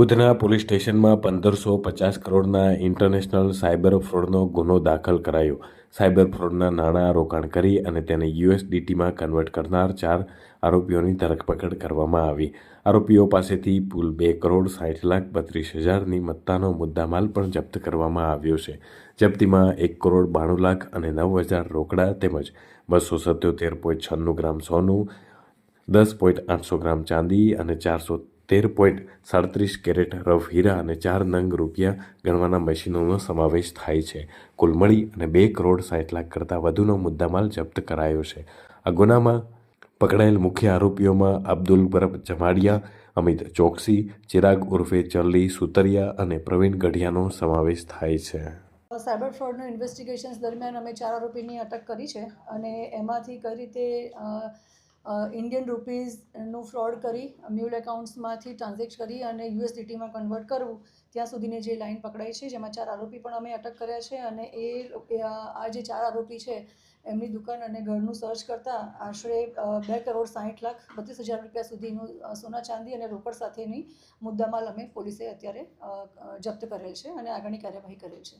Udhna police સ્ટેશનમાં પંદરસો પચાસ કરોડના ઇન્ટરનેશનલ સાયબર ફ્રોડનો ગુનો દાખલ કરાયો. સાયબર ફ્રોડના નાણાં રોકાણ કરી અને તેને યુએસડીટીમાં કન્વર્ટ કરનાર ચાર આરોપીઓની ધરપકડ કરવામાં આવી. આરોપીઓ પાસેથી કુલ બે કરોડ સાઠ લાખ બત્રીસ હજારની મત્તાનો મુદ્દામાલ પણ જપ્ત કરવામાં આવ્યો છે. જપ્તીમાં એક કરોડ બાણું લાખ અને નવ હજાર રોકડા તેમજ બસો સત્યોતેર પોઈન્ટ છન્નું ગ્રામ સોનું, દસ પોઈન્ટ આઠસો ગ્રામ ચાંદી અને ચારસો તેર પોઈન્ટ સાડત્રીસ કેરેટ રફ હીરા અને ચાર નંગ રૂપિયા ગણવાના મશીનોનો સમાવેશ થાય છે. કુલ મળી અને બે કરોડ સાઠ લાખ કરતાં વધુનો મુદ્દામાલ જપ્ત કરાયો છે. આ ગુનામાં પકડાયેલ મુખ્ય આરોપીઓમાં અબ્દુલ બરફ જમાડિયા, અમિત ચોકસી, ચિરાગ ઉર્ફે ચલ્લી, સુતરિયા અને પ્રવીણ ગઢિયાનો સમાવેશ થાય છે. સાયબર ફ્રોડનું ઇન્વેસ્ટિગેશન્સ દરમિયાન અમે ચાર આરોપીની અટક કરી છે અને એમાંથી કઈ રીતે ઇન્ડિયન રૂપીઝનું ફ્રોડ કરી મ્યુલ એકાઉન્ટ્સમાંથી ટ્રાન્ઝેક્ટ કરી અને યુએસડીટીમાં કન્વર્ટ કરવું, ત્યાં સુધીની જે લાઇન પકડાઈ છે, જેમાં ચાર આરોપી પણ અમે અટક કર્યા છે અને એ આ જે ચાર આરોપી છે, એમની દુકાન અને ઘરનું સર્ચ કરતાં આશરે બે કરોડ સાઠ લાખ બત્રીસ હજાર રૂપિયા સુધીનું સોના ચાંદી અને રોકડ સાથેની મુદ્દામાલ અમે પોલીસે અત્યારે જપ્ત કરેલ છે અને આગળની કાર્યવાહી કરેલ છે.